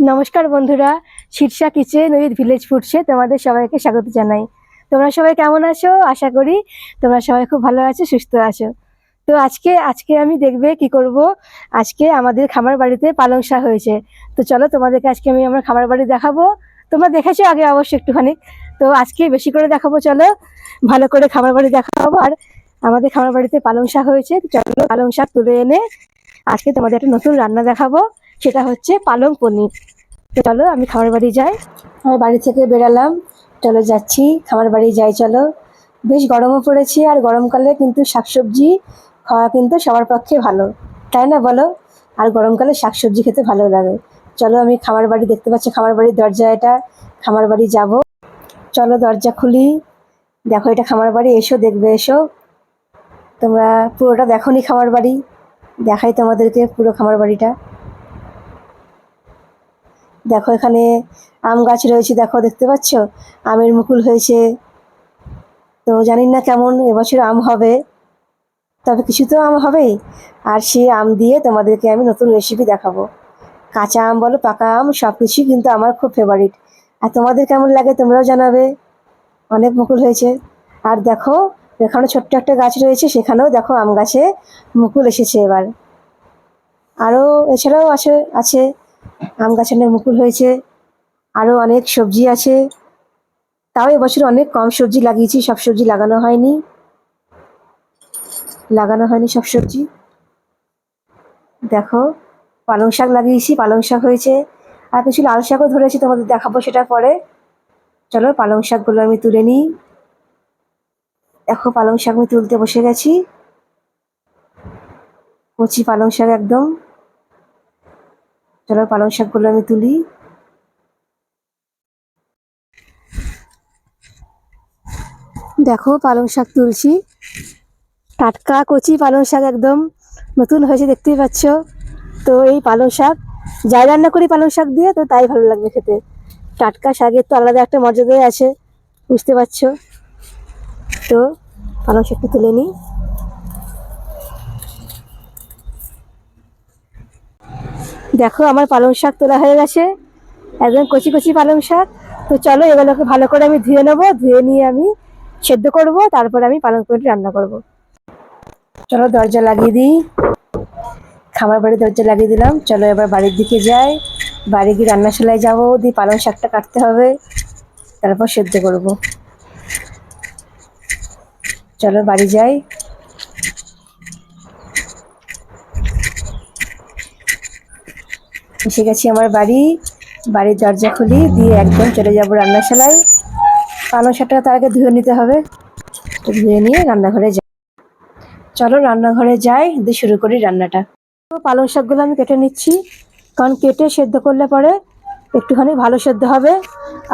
নমস্কার বন্ধুরা, Shirsha kitchen with village ফুডসে তোমাদের সবাইকে স্বাগত জানাই। তোমরা সবাই কেমন আছো? আশা করি তোমরা সবাই খুব ভালো আছো, সুস্থ আছো। তো আজকে আজকে আমি দেখবে কি করব? আজকে আমাদের খামার বাড়িতে পালং শাক হয়েছে। তো চলো তোমাদেরকে আজকে আমি আমার খামার বাড়ি দেখাবো। তোমরা দেখেছ আগে অবশ্যই একটুখানি। তো আজকে বেশি করে দেখাবো, চলো। ভালো করে খামার বাড়ি দেখাবো। আর আমাদের খামার বাড়িতে পালং শাক হয়েছে। চলো পালং শাক তুলে এনে আজকে তোমাদের একটা নতুন রান্না দেখাবো। সেটা হচ্ছে পালং পনির। তো চলো, আমি খামার বাড়ি যাই। আমি বাড়ি থেকে বেরালাম। চলো যাচ্ছি, খামার বাড়ি যাই, চলো। বেশ গরমও পড়েছে আর গরমকালে কিন্তু শাকসবজি খাওয়া কিন্তু সবার পক্ষে ভালো। তাই না বলো? আর গরমকালে শাকসবজি খেতে ভালো লাগে। চলো, আমি খামার বাড়ি দেখতে পাচ্ছি, খামার বাড়ির দরজা এটা। খামার বাড়ি যাব। চলো, দরজা খুলি। দেখো, এটা খামার বাড়ি, এসো, দেখবে, এসো। তোমরা পুরোটা দেখো নি খামার বাড়ি? দেখাই তোমাদেরকে পুরো খামার বাড়িটা। দেখো এখানে আম গাছ রয়েছে, দেখো, দেখতে পাচ্ছ? আমের মুকুল হয়েছে। তো জানি না কেমন এবছর আম হবে, তবে কিছু তো আম হবেই। আর সেই আম দিয়ে তোমাদেরকে আমি নতুন রেসিপি দেখাবো। কাঁচা আম বলো, পাকা আম সব কিছুই কিন্তু আমার খুব ফেভারিট আর তোমাদের কেমন লাগে তোমরাও জানাবে। অনেক মুকুল হয়েছে। আর দেখো, এখানে ছোট্ট একটা গাছ রয়েছে, সেখানেও দেখো আম গাছে মুকুল এসেছে এবার। আরও এছাড়াও আছে আছে। আম গাছে অনেক মুকুল হয়েছে। আরও অনেক সবজি আছে। তাও এবছর অনেক কম সবজি লাগিয়েছি, সব সবজি লাগানো হয়নি। লাগানো হয়নি সব সবজি। দেখো, পালং শাক লাগিয়েছি, পালং শাক হয়েছে। আর কিছু লাল শাকও ধরেছি, তোমাদের দেখাবো সেটা পরে। চলো, পালং শাকগুলো আমি তুলে নিই। দেখো, পালং শাক আমি তুলতে বসে গেছি। কচি পালং শাক একদম। চলো পালং শাকগুলো আমি তুলি। দেখো পালং শাক তুলছি। টাটকা কচি পালং শাক একদম নতুন হয়েছে, দেখতেই পাচ্ছ। তো এই পালং শাক, যাই রান্না করি পালং শাক দিয়ে, তো তাই ভালো লাগবে খেতে। টাটকা শাকের তো আলাদা একটা মর্যাদাই আছে, বুঝতে পারছ? তো পালং শাকটা তুলে নিই। দেখো আমার পালং শাক তোলা হয়ে গেছে। একদম কচি কচি পালং শাক। তো চলো এগুলোকে ভালো করে আমি ধুয়ে নেব। ধুয়ে নিয়ে আমি সেদ্ধ করব, তারপরে আমি পালং পনির রান্না করব। চলো দরজা লাগিয়ে দিই। খামার বাড়ির দরজা লাগিয়ে দিলাম। চলো এবার বাড়ির দিকে যাই। বাড়ি গিয়ে রান্নাশালায় যাব, দিয়ে পালং শাকটা কাটতে হবে। তারপর সেদ্ধ করব। চলো বাড়ি যাই। এসে গেছি আমার বাড়ি, বাড়ির দরজা খুলি, দিয়ে একদম চলে যাব রান্নাশালায়। পালং শাকটা তার আগে ধুয়ে নিতে হবে। তো ধুয়ে নিয়ে রান্নাঘরে যাই। চলো রান্নাঘরে যাই, দিয়ে শুরু করি রান্নাটা। তো পালং শাকগুলো আমি কেটে নিচ্ছি। কারণ কেটে সেদ্ধ করলে পরে একটুখানি ভালো সেদ্ধ হবে।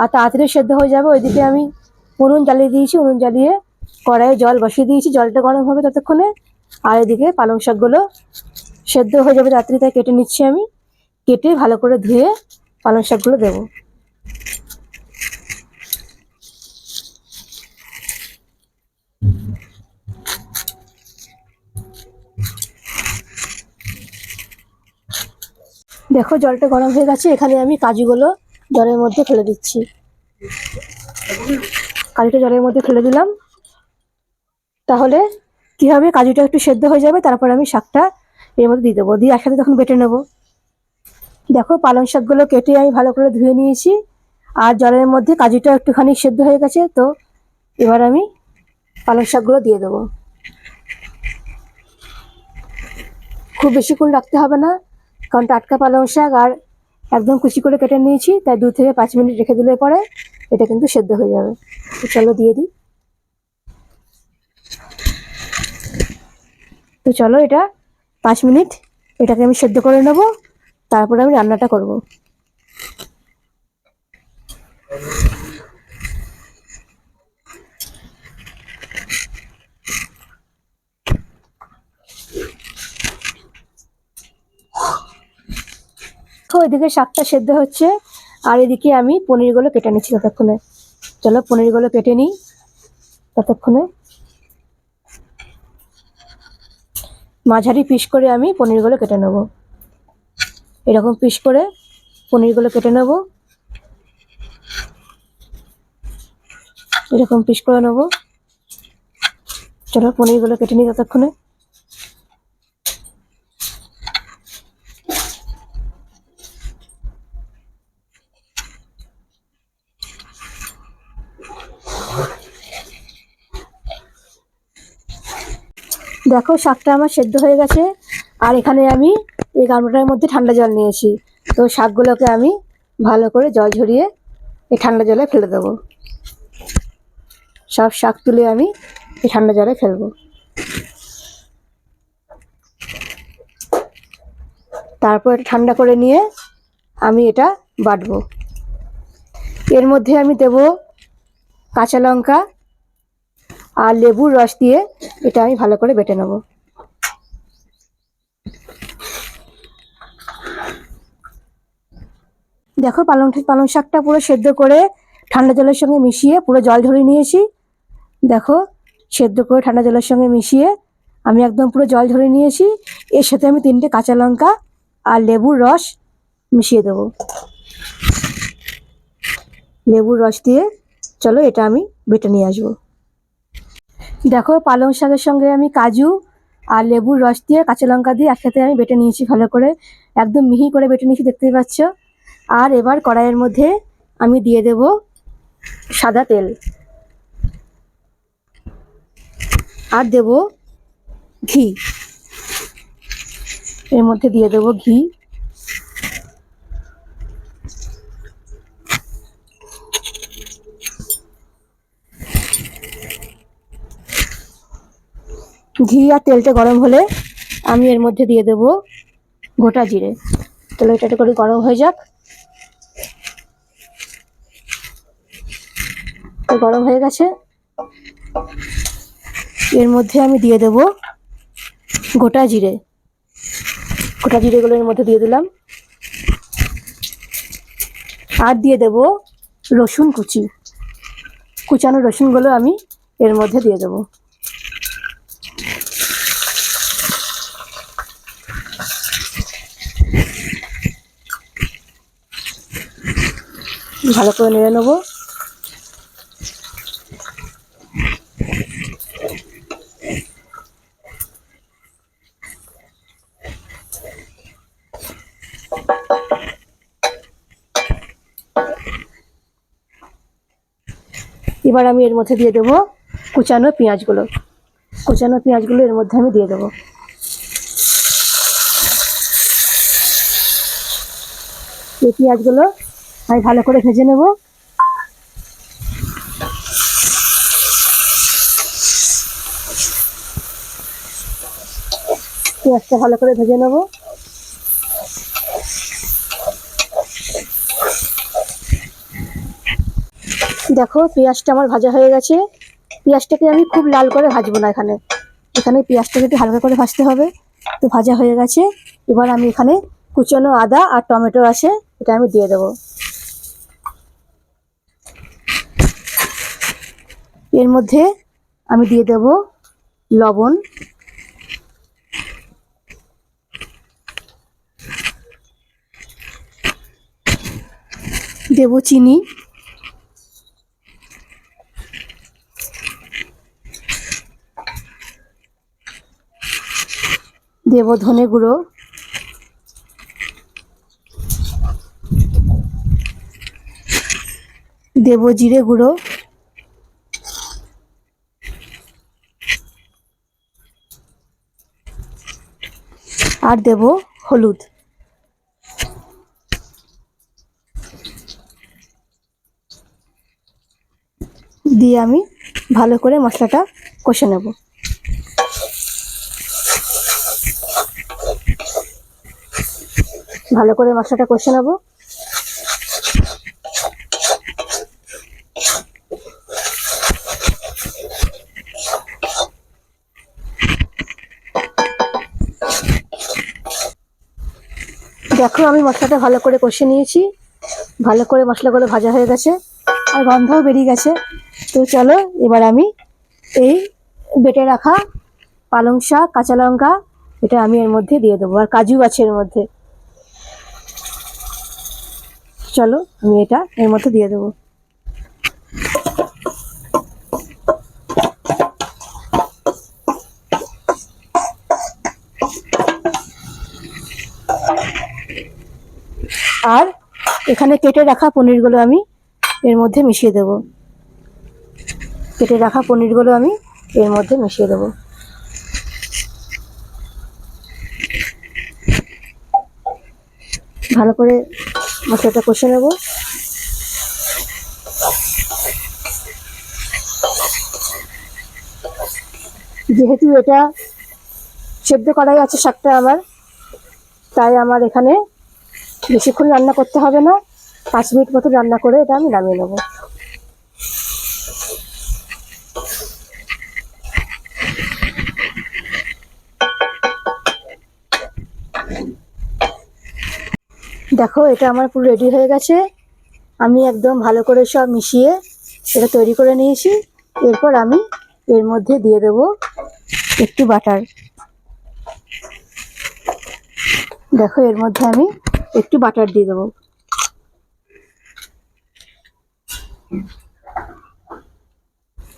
আর তাড়াতাড়ি সেদ্ধ হয়ে যাবে, ওইদিকে আমি উনুন জ্বালিয়ে দিয়েছি, উনুন জ্বালিয়ে কড়াইয়ে জল বসিয়ে দিয়েছি। জলটা গরম হবে ততক্ষণে। আর এদিকে পালং শাকগুলো সেদ্ধ হয়ে যাবে তাড়াতাড়ি তাই কেটে নিচ্ছি আমি। কেটে ভালো করে ধুয়ে পালং শাকগুলো দেবো। দেখো জলটা গরম হয়ে গেছে, এখানে আমি কাজুগুলো জলের মধ্যে ফেলে দিচ্ছি। কাজুটা জলের মধ্যে ফেলে দিলাম। তাহলে কি হবে? কাজুটা একটু সেদ্ধ হয়ে যাবে, তারপর আমি শাকটা এর মধ্যে দিয়ে দেবো। দিয়ে একসাথে তখন বেটে নেব। দেখো, পালং শাকগুলো কেটে আমি ভালো করে ধুয়ে নিয়েছি। আর জলের মধ্যে কাজুটা একটুখানি সেদ্ধ হয়ে গেছে, তো এবার আমি পালং শাকগুলো দিয়ে দেবো। খুব বেশিক্ষণ রাখতে হবে না, কারণ টাটকা পালং শাক আর একদম কুচি করে কেটে নিয়েছি, তাই দু থেকে পাঁচ মিনিট রেখে দিলে পরে এটা কিন্তু সেদ্ধ হয়ে যাবে। তো চলো দিয়ে দিই। তো চলো এটা পাঁচ মিনিট এটাকে আমি সেদ্ধ করে নেব। তারপরে আমি রান্নাটা করব। এদিকে শাকটা সেদ্ধ হচ্ছে, আর এদিকে আমি পনিরগুলো কেটে নিচ্ছি ততক্ষণে। চলো পনিরগুলো কেটে নিই ততক্ষণে। মাঝারি পিস করে আমি পনিরগুলো কেটে নেব। এরকম পিস করে পনিরগুলো কেটে নেব। এরকম পিস করে নেব। চলো পনিরগুলো কেটে নিই ততক্ষণে। দেখো, শাকটা আমার সেদ্ধ হয়ে গেছে। আর এখানে আমি এই গামলাটার মধ্যে ঠান্ডা জল নিয়েছি। তো শাকগুলোকে আমি ভালো করে জল ঝরিয়ে এই ঠান্ডা জলে ফেলে দেবো। সব শাক তুলে আমি এই ঠান্ডা জলে ফেলব। তারপর এটা ঠান্ডা করে নিয়ে আমি এটা বাটবো। এর মধ্যে আমি দেব কাঁচা লঙ্কা আর লেবুর রস দিয়ে এটা আমি ভালো করে বেটে নেব। দেখো, পালং পালং শাকটা পুরো সেদ্ধ করে ঠান্ডা জলের সঙ্গে মিশিয়ে পুরো জল ঝরিয়ে নিয়েছি। দেখো, সেদ্ধ করে ঠান্ডা জলের সঙ্গে মিশিয়ে আমি একদম পুরো জল ঝরিয়ে নিয়েছি। এর সাথে আমি তিনটে কাঁচা লঙ্কা আর লেবুর রস মিশিয়ে দেবো। লেবুর রস দিয়ে চলো এটা আমি বেটে নিয়ে আসব। দেখো, পালং শাকের সঙ্গে আমি কাজু আর লেবুর রস দিয়ে কাঁচা লঙ্কা দিয়ে একসাথে আমি বেটে নিয়েছি ভালো করে। একদম মিহি করে বেটে নিয়েছি, দেখতেই পাচ্ছ? আর এবার কড়াইয়ের মধ্যে আমি দিয়ে দেব সাদা তেল। আর দেব ঘি। এর মধ্যে দিয়ে দেব ঘি। ঘি আর তেলটা গরম হলে আমি এর মধ্যে দিয়ে দেব গোটা জিরে। তাহলে এটা একটু করে গরম হয়ে যাক। গরম হয়ে গেছে। এর মধ্যে আমি দিয়ে দেব গোটা জিরে। গোটা জিরেগুলো এর মধ্যে দিয়ে দিলাম। আর দিয়ে দেব রসুন কুচি। কুচানো রসুনগুলো আমি এর মধ্যে দিয়ে দেবো। ভালো করে নেড়ে নেব। এবার আমি এর মধ্যে দিয়ে দেবো কুচানো পেঁয়াজগুলো। কুচানো পেঁয়াজগুলো এর মধ্যে আমি দিয়ে দেবো। এই পেঁয়াজগুলো আমি ভালো করে ভেজে নেব। পেঁয়াজটা ভালো করে ভেজে নেব। দেখো, পেঁয়াজটা আমার ভাজা হয়ে গেছে। পেঁয়াজটাকে আমি খুব লাল করে ভাজবো না এখানে। এখানে পেঁয়াজটাকে একটু হালকা করে ভাজতে হবে। তো ভাজা হয়ে গেছে। এবার আমি এখানে কুচানো আদা আর টমেটো আছে, এটা আমি দিয়ে দেবো। এর মধ্যে আমি দিয়ে দেব লবণ। দেব চিনি। দেব ধনে গুঁড়ো। দেব জিরে গুঁড়ো। আর দেব হলুদ। দিয়ে আমি ভালো করে মশলাটা কষে নেব। ভালো করে মশলাটা কষে নেব। দেখো, আমি মশলাটা ভালো করে কষে নিয়েছি। ভালো করে মশলাগুলো ভাজা হয়ে গেছে। আর গন্ধও বেরিয়ে গেছে। তো চলো, এবার আমি এই বেটে রাখা পালং শাক, কাঁচা লঙ্কা, এটা আমি এর মধ্যে দিয়ে দেবো। আর কাজু আছে এর মধ্যে। চলো, আমি এটা এর মধ্যে দিয়ে দেবো। আর এখানে কেটে রাখা পনিরগুলো আমি এর মধ্যে মিশিয়ে দেব। কেটে রাখা পনিরগুলো আমি এর মধ্যে মিশিয়ে দেবো। ভালো করে মশলাটা কষে নেব। যেহেতু এটা সেদ্ধ করাই আছে শাকটা আমার, তাই আমার এখানে বেশিক্ষণ রান্না করতে হবে না। পাঁচ মিনিট মতো রান্না করে এটা আমি নামিয়ে নেব। দেখো, এটা আমার পুরো রেডি হয়ে গেছে। আমি একদম ভালো করে সব মিশিয়ে এটা তৈরি করে নিয়েছি। এরপর আমি এর মধ্যে দিয়ে দেব একটু বাটার। দেখো, এর মধ্যে আমি একটু বাটার দিয়ে দেবো।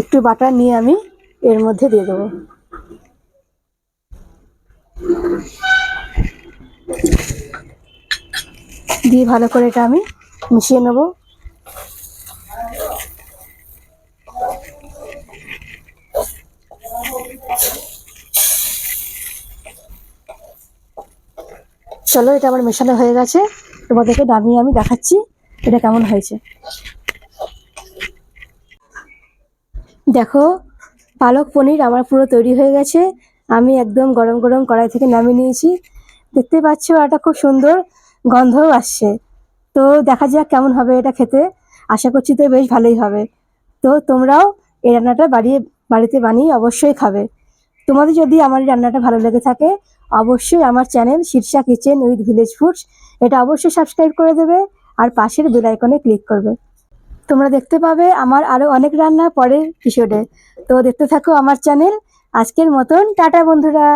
একটু বাটার নিয়ে আমি এর মধ্যে দিয়ে দেবো। দিয়ে ভালো করে এটা আমি মিশিয়ে নেব। চলো, এটা আমার মেশানো হয়ে গেছে। তোমাদেরকে নামিয়ে আমি দেখাচ্ছি এটা কেমন হয়েছে। দেখো, পালক পনির আমার পুরো তৈরি হয়ে গেছে। আমি একদম গরম গরম কড়াই থেকে নামিয়ে নিয়েছি। দেখতে পাচ্ছ এটা খুব সুন্দর। গন্ধও আসছে। তো দেখা যাক কেমন হবে এটা খেতে। আশা করছি তো বেশ ভালোই হবে। তো তোমরাও এই রান্নাটা বাড়িয়ে, বাড়িতে বানিয়ে অবশ্যই খাবে। তোমাদের যদি আমার এই রান্নাটা ভালো লেগে থাকে, অবশ্যই আমার channel Shirsha kitchen with village foods, এটা অবশ্যই সাবস্ক্রাইব করে দেবে আর পাশের বেল আইকনে ক্লিক করবে। তোমরা দেখতে পাবে আমার আরও অনেক রান্না পরের এপিসোডে তো দেখতে থাকো আমার চ্যানেল। আজকের মতন, টাটা বন্ধুরা।